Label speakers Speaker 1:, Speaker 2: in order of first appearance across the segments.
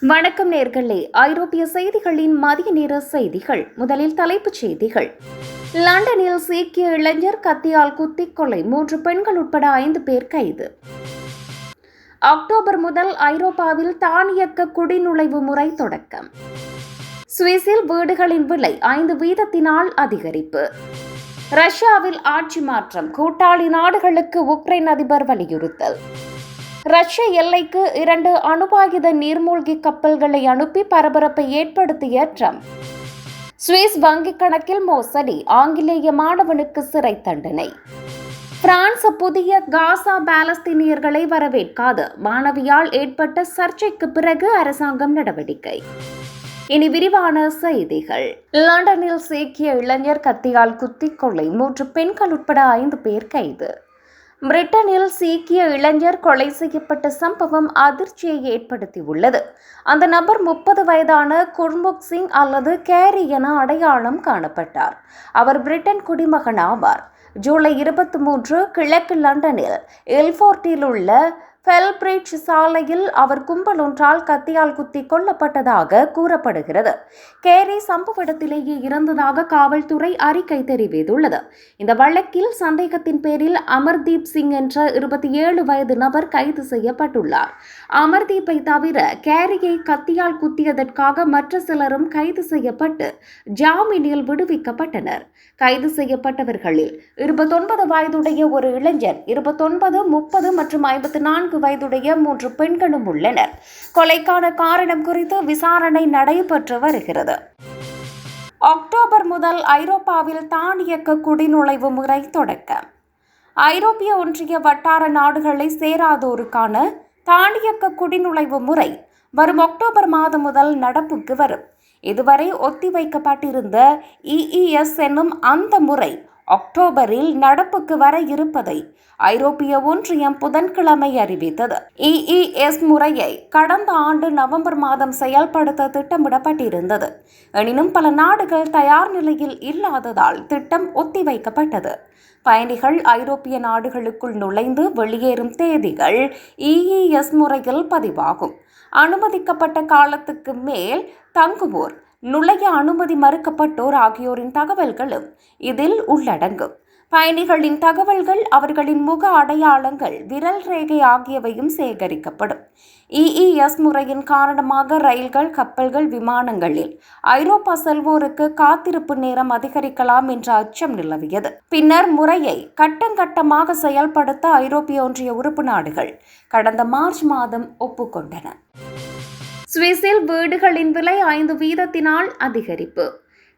Speaker 1: வணக்கம் நேர்களே. ஐரோப்பிய செய்திகளின் மதிய நேர செய்திகள். முதலில் தலைப்புச் செய்திகள். லண்டனில் சீக்கிய இளைஞர் கத்தியால் குத்தி கொலை. மூன்று பெண்கள் உட்பட ஐந்து பேர் கைது. அக்டோபர் முதல் ஐரோப்பாவில் தானியக்க குடிநுழைவு முறை தொடக்கம். சுவிஸில் வீடுகளின் விலை ஐந்து வீதத்தினால் அதிகரிப்பு. ரஷ்யாவில் ஆட்சி மாற்றம். கூட்டாளி நாடுகளுக்கு உக்ரைன் அதிபர் வலியுறுத்தல். ரஷ்ய எல்லைக்கு இரண்டு அணுவாயுத நீர்மூழ்கி கப்பல்களை அனுப்பி பரபரப்பை ஏற்படுத்திய ட்ரம்ப். சுவிஸ் வங்கிக் கணக்கில் மோசடி ஆங்கிலேய மாணவனுக்கு சிறை தண்டனை. பிரான்ஸ் புதிய காசா பாலஸ்தீனியர்களை வரவேற்காது மாணவியால் ஏற்பட்ட சர்ச்சைக்கு பிறகு அரசாங்கம் நடவடிக்கை. இனி விரிவான செய்திகள். லண்டனில் சீக்கிய இளைஞர் கத்தியால் குத்தி கொள்ளை மூன்று பெண்கள் உட்பட ஐந்து பேர் கைது. பிரிட்டனில் சீக்கிய இளைஞர் கொலை செய்யப்பட்ட சம்பவம் அதிர்ச்சியை ஏற்படுத்தியுள்ளது. அந்த நபர் முப்பது வயதான குர்முக் சிங் அல்லது கேரி என அடையாளம் காணப்பட்டார். அவர் பிரிட்டன் குடிமகன் ஆவார் ஜூலை இருபத்தி மூன்று கிழக்கு லண்டனில் எல்ஃபோர்ட்டில் உள்ள ஃபெல்பிரிட்ஜ் சாலையில் அவர் கும்பல் ஒன்றால் கத்தியால் குத்தி கொல்லப்பட்டதாக கூறப்படுகிறது. கேரி சம்பவ இடத்திலேயே இறந்ததாக காவல்துறை அறிக்கை தெரிவித்துள்ளது. இந்த வழக்கில் சந்தேகத்தின் பேரில் அமர்தீப் சிங் என்ற இருபத்தி ஏழு வயது நபர் கைது செய்யப்பட்டுள்ளார். அமர்தீப்பை தவிர கேரியை கத்தியால் குத்தியதற்காக மற்ற சிலரும் கைது செய்யப்பட்டு ஜாமீனில் விடுவிக்கப்பட்டனர். கைது செய்யப்பட்டவர்களில் இருபத்தொன்பது வயதுடைய ஒரு இளைஞர் இருபத்தொன்பது முப்பது மற்றும் ஐம்பத்தி நான்கு வயதுடைய மூன்று பெண்களும் உள்ளனர். கொலைக்கான காரணம் குறித்து விசாரணை நடைபெற்று வருகிறது. அக்டோபர் முதல் ஐரோப்பாவில் தானியக்க குடிநுழைவு முறை தொடக்கம். ஐரோப்பிய ஒன்றிய வட்டார நாடுகளை சேராதோருக்கான தானியக்க குடிநுழைவு முறை வரும் அக்டோபர் மாதம் முதல் நடப்புக்கு வரும். இதுவரை ஒத்திவைக்கப்பட்டிருந்த இஇஎஸ் என்னும் அந்த முறை அக்டோபரில் நடப்புக்கு வர இருப்பதை ஐரோப்பிய ஒன்றியம் புதன்கிழமை அறிவித்தது. இஇஎஸ் முறையை கடந்த ஆண்டு நவம்பர் மாதம் செயல்படுத்த திட்டமிடப்பட்டிருந்தது. எனினும் பல நாடுகள் தயார் நிலையில் இல்லாததால் திட்டம் ஒத்திவைக்கப்பட்டது. பயணிகள் ஐரோப்பிய நாடுகளுக்குள் நுழைந்து வெளியேறும் தேதிகள் இஇஎஸ் முறையில் பதிவாகும். அனுமதிக்கப்பட்ட காலத்துக்கு மேல் தங்குவோர் நுழைய அனுமதி மறுக்கப்பட்டோர் ஆகியோரின் தகவல்களும் இதில் உள்ளடங்கும். பயணிகளின் தகவல்கள் அவர்களின் முக அடையாளங்கள் விரல் ரேகை ஆகியவையும் சேகரிக்கப்படும். இஇஎஸ் முறையின் காரணமாக ரயில்கள் கப்பல்கள் விமானங்களில் ஐரோப்பா செல்வோருக்கு காத்திருப்பு நேரம் அதிகரிக்கலாம் என்ற அச்சம் நிலவியது. பின்னர் முறையை கட்டங்கட்டமாக செயல்படுத்த ஐரோப்பிய ஒன்றிய உறுப்பு நாடுகள் கடந்த மார்ச் மாதம் ஒப்புக்கொண்டன. சுவிஸில் வீடுகளின் விலை ஐந்து வீதத்தினால் அதிகரிப்பு.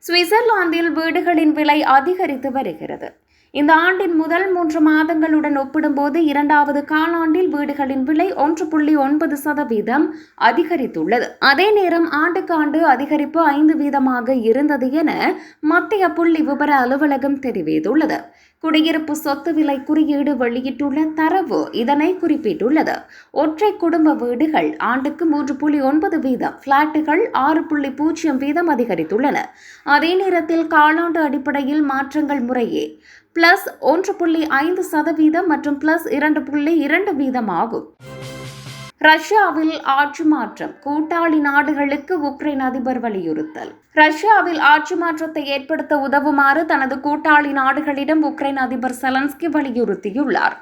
Speaker 1: சுவிட்சர்லாந்தில் வீடுகளின் விலை அதிகரித்து வருகிறது. இந்த ஆண்டின் முதல் மூன்று மாதங்களுடன் ஒப்பிடும்போது இரண்டாவது காலாண்டில் வீடுகளின் விலை ஒன்று புள்ளி ஒன்பது சதவீதம் அதிகரித்துள்ளது. அதே நேரம் ஆண்டுக்கு ஆண்டு அதிகரிப்பு ஐந்து வீதமாக இருந்தது என மத்திய புள்ளி விவர அலுவலகம் தெரிவித்துள்ளது. குடியிருப்பு சொத்து விலை குறியீடு வெளியிட்டுள்ள தரவு இதனை குறிப்பிட்டுள்ளது. ஒற்றை குடும்ப வீடுகள் ஆண்டுக்கு மூன்று புள்ளி ஒன்பது வீதம் பிளாட்டுகள் ஆறு புள்ளி பூஜ்ஜியம் வீதம் அதிகரித்துள்ளன. அதே நேரத்தில் காலாண்டு அடிப்படையில் மாற்றங்கள் முறையே. பிளஸ் ஒன்று புள்ளி ஐந்து சதவீதம் மற்றும் பிளஸ் இரண்டு புள்ளி இரண்டு வீதம் ஆகும். ரஷ்யாவில் ஆட்சி மாற்றம் கூட்டாளி நாடுகளுக்கு உக்ரைன் அதிபர் வலியுறுத்தல். ரஷ்யாவில் ஆட்சி மாற்றத்தை ஏற்படுத்த உதவுமாறு தனது கூட்டாளி நாடுகளிடம் உக்ரைன் அதிபர் செலன்ஸ்கி வலியுறுத்தியுள்ளார்.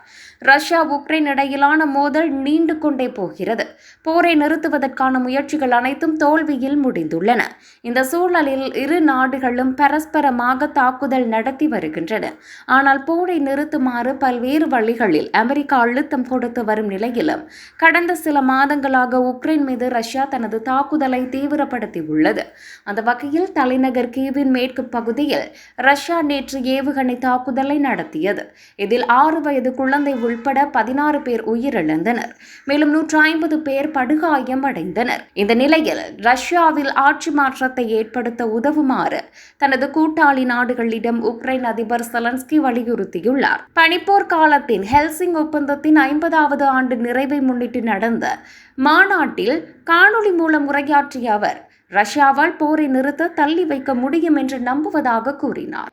Speaker 1: ரஷ்யா உக்ரைன் இடையிலான மோதல் நீண்டு கொண்டே போகிறது. போரை நிறுத்துவதற்கான முயற்சிகள் அனைத்தும் தோல்வியில் முடிந்துள்ளன. இந்த சூழலில் இரு நாடுகளும் பரஸ்பரமாக தாக்குதல் நடத்தி வருகின்றன. ஆனால் போரை நிறுத்துமாறு பல்வேறு வழிகளில் அமெரிக்கா அழுத்தம் கொடுத்து வரும் நிலையிலும் கடந்த சில மாதங்களாக உக்ரைன் மீது ரஷ்யா தனது தாக்குதலை தீவிரப்படுத்தியுள்ளது. அந்த வகையில் தலைநகர் கீவின் மேற்கு பகுதியில் ரஷ்யா நேற்று ஏவுகணை தாக்குதலை நடத்தியது. இதில் ஆறு வயது குழந்தை உள்பட பதினாறு பேர் உயிரிழந்தனர். மேலும் நூற்று ஐம்பது பேர் படுகாயம் அடைந்தனர் இந்த நிலையில் ரஷ்யாவில் ஆட்சி மாற்றத்தை ஏற்படுத்த உதவுமாறு தனது கூட்டாளி நாடுகளிடம் உக்ரைன் அதிபர் செலன்ஸ்கி வலியுறுத்தியுள்ளார். பனிப்போர் காலத்தின் ஹெல்சிங் ஒப்பந்தத்தின் ஐம்பதாவது ஆண்டு நிறைவை முன்னிட்டு நடந்த மாநாட்டில் காணொளி மூலம் உரையாற்றிய அவர் ரஷ்யாவால் போரை நிறுத்த தள்ளி வைக்க முடியும் என்று நம்புவதாக கூறினார்.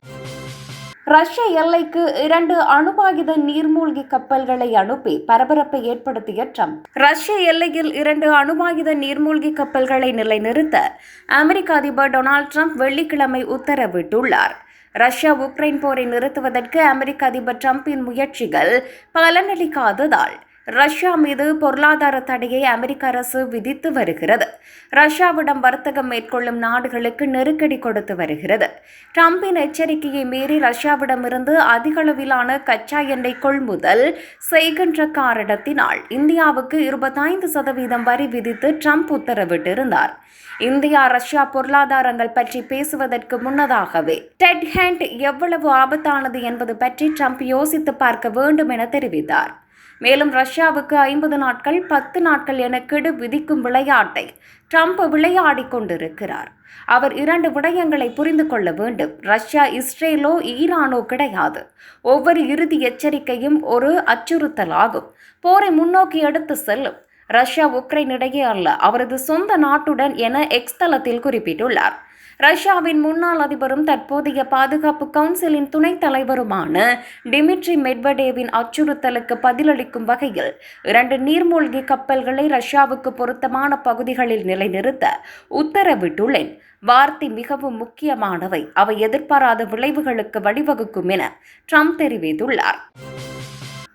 Speaker 1: ரஷ்ய எல்லைக்கு இரண்டு அணுவாயுத நீர்மூழ்கி கப்பல்களை அனுப்பி பரபரப்பை ஏற்படுத்திய ட்ரம்ப். ரஷ்ய எல்லையில் இரண்டு அணுவாயுத நீர்மூழ்கி கப்பல்களை நிலைநிறுத்த அமெரிக்க அதிபர் டொனால்ட் ட்ரம்ப் வெள்ளிக்கிழமை உத்தரவிட்டுள்ளார். ரஷ்யா உக்ரைன் போரை நிறுத்துவதற்கு அமெரிக்க அதிபர் ட்ரம்பின் முயற்சிகள் பலனளிக்காததால் ரஷ்யா மீது பொருளாதார தடையை அமெரிக்க அரசு விதித்து வருகிறது. ரஷ்யாவிடம் வர்த்தகம் மேற்கொள்ளும் நாடுகளுக்கு நெருக்கடி கொடுத்து வருகிறது. டிரம்பின் எச்சரிக்கையை மீறி ரஷ்யாவிடமிருந்து அதிகளவிலான கச்சா எண்ணெய் கொள்முதல் செய்கின்ற காரணத்தினால் இந்தியாவுக்கு இருபத்தைந்து சதவீதம் வரி விதித்து ட்ரம்ப் உத்தரவிட்டிருந்தார். இந்தியா ரஷ்யா பொருளாதாரங்கள் பற்றி பேசுவதற்கு முன்னதாகவே டெட் ஹேண்ட் எவ்வளவு ஆபத்தானது என்பது பற்றி ட்ரம்ப் யோசித்து பார்க்க வேண்டும் என தெரிவித்தார். மேலும் ரஷ்யாவுக்கு ஐம்பது நாட்கள் பத்து நாட்கள் என கெடு விதிக்கும் விளையாட்டை ட்ரம்ப் விளையாடி கொண்டிருக்கிறார். அவர் இரண்டு விடயங்களை புரிந்து கொள்ள வேண்டும். ரஷ்யா இஸ்ரேலோ ஈரானோ கிடையாது. ஒவ்வொரு இறுதி எச்சரிக்கையும் ஒரு அச்சுறுத்தலாகும். போரை முன்னோக்கி எடுத்து செல்லும். ரஷ்யா உக்ரைன் இடையே அல்ல அவரது சொந்த நாட்டுடன் என எக்ஸ் தளத்தில் குறிப்பிட்டுள்ளார். ரஷ்யாவின் முன்னாள் அதிபரும் தற்போதைய பாதுகாப்பு கவுன்சிலின் துணைத் தலைவருமான டிமிட்ரி மெட்வடேவின் அச்சுறுத்தலுக்கு பதிலளிக்கும் வகையில் இரண்டு நீர்மூழ்கி கப்பல்களை ரஷ்யாவுக்கு பொருத்தமான பகுதிகளில் நிலைநிறுத்த உத்தரவிட்டுள்ளேன். வார்த்தை மிகவும் முக்கியமானவை. அவை எதிர்பாராத விளைவுகளுக்கு வழிவகுக்கும் என ட்ரம்ப் தெரிவித்துள்ளார்.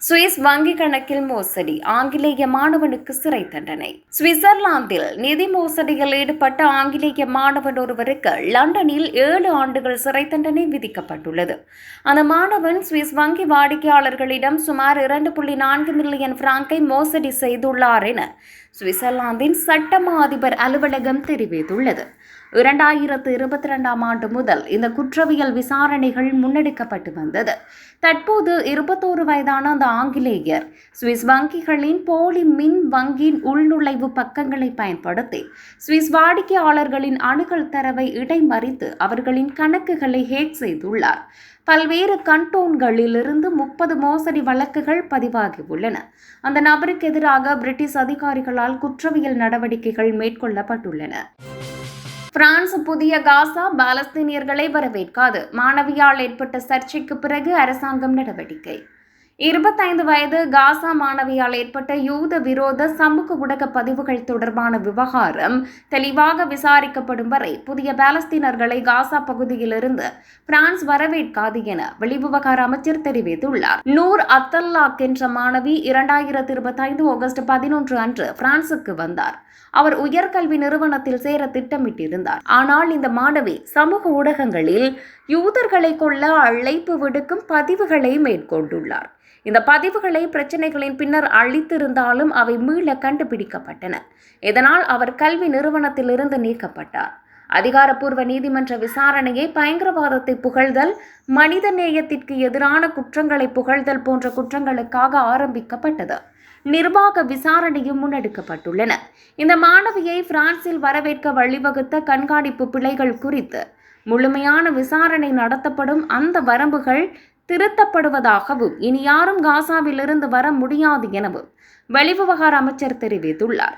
Speaker 1: சுவிஸ் வங்கி கணக்கில் மோசடி ஆங்கிலேய மாணவனுக்கு சிறை தண்டனை. சுவிட்சர்லாந்தில் நிதி மோசடியில் ஈடுபட்ட ஆங்கிலேய மாணவன் ஒருவருக்கு லண்டனில் ஏழு ஆண்டுகள் சிறை தண்டனை விதிக்கப்பட்டுள்ளது. அந்த மாணவன் சுவிஸ் வங்கி வாடிக்கையாளர்களிடம் சுமார் இரண்டு புள்ளி நான்கு மில்லியன் பிராங்கை மோசடி செய்துள்ளார் என சுவிட்சர்லாந்தின் சட்டமா அதிபர் அலுவலகம் தெரிவித்துள்ளது. இரண்டாயிரத்து இருபத்தி ரெண்டாம் ஆண்டு முதல் இந்த குற்றவியல் விசாரணைகள் முன்னெடுக்கப்பட்டு வந்தது. தற்போது இருபத்தோரு வயதான அந்த ஆங்கிலேயர் சுவிஸ் வங்கிகளின் போலி மின் வங்கியின் உள்நுழைவு பக்கங்களை பயன்படுத்தி சுவிஸ் வாடிக்கையாளர்களின் அணுகல் தரவை இடைமறித்து அவர்களின் கணக்குகளை ஹேக் செய்துள்ளார். பல்வேறு கண்டோன்களிலிருந்து முப்பது மோசடி வழக்குகள் பதிவாகியுள்ளன. அந்த நபருக்கு எதிராக பிரிட்டிஷ் அதிகாரிகளால் குற்றவியல் நடவடிக்கைகள் மேற்கொள்ளப்பட்டுள்ளன. பிரான்ஸ் புதிய காசா பாலஸ்தீனியர்களை வரவேற்காது. மாணவியால் ஏற்பட்ட சர்ச்சைக்கு பிறகு அரசாங்கம் நடவடிக்கை. இருபத்தைந்து வயது காசா மாணவியால் ஏற்பட்ட யூத விரோத சமூக ஊடக பதிவுகள் தொடர்பான விவகாரம் தெளிவாக விசாரிக்கப்படும் வரை புதிய பாலஸ்தீனர்களை காசா பகுதியிலிருந்து பிரான்ஸ் வரவேற்காது என வெளிவிவகார அமைச்சர் தெரிவித்துள்ளார். நூர் அத்தல்லாக் என்ற மாணவி இரண்டாயிரத்தி இருபத்தைந்து ஆகஸ்ட் பதினொன்று அன்று பிரான்சுக்கு வந்தார். அவர் உயர்கல்வி நிறுவனத்தில் சேர திட்டமிட்டிருந்தார். ஆனால் இந்த மாணவி சமூக ஊடகங்களில் யூதர்களை கொள்ள அழைப்பு விடுக்கும் பதிவுகளை மேற்கொண்டுள்ளார். இந்த பதிவுகளை பிரச்சனைகளின் பின்னர் அழித்திருந்தாலும் அவை மீள கண்டுபிடிக்கப்பட்டன. இதனால் அவர் கல்வி நிறுவனத்திலிருந்து நீக்கப்பட்டார். அதிகாரப்பூர்வ நீதிமன்ற விசாரணையை பயங்கரவாதத்தை புகழ்தல் மனித நேயத்திற்கு எதிரான குற்றங்களை புகழ்தல் போன்ற குற்றங்களுக்காக ஆரம்பிக்கப்பட்டது. நிர்வாக விசாரணையும் முன்னெடுக்கப்பட்டுள்ளன. இந்த மாணவியை பிரான்சில் வரவேற்க வழிவகுத்த கண்காணிப்பு பிழைகள் குறித்து முழுமையான விசாரணை நடத்தப்படும் அந்த வரம்புகள் திருத்தப்படுவதாகவும் இனி யாரும் காசாவிலிருந்து வர முடியாது எனவும் வெளிவிவகார அமைச்சர் தெரிவித்துள்ளார்.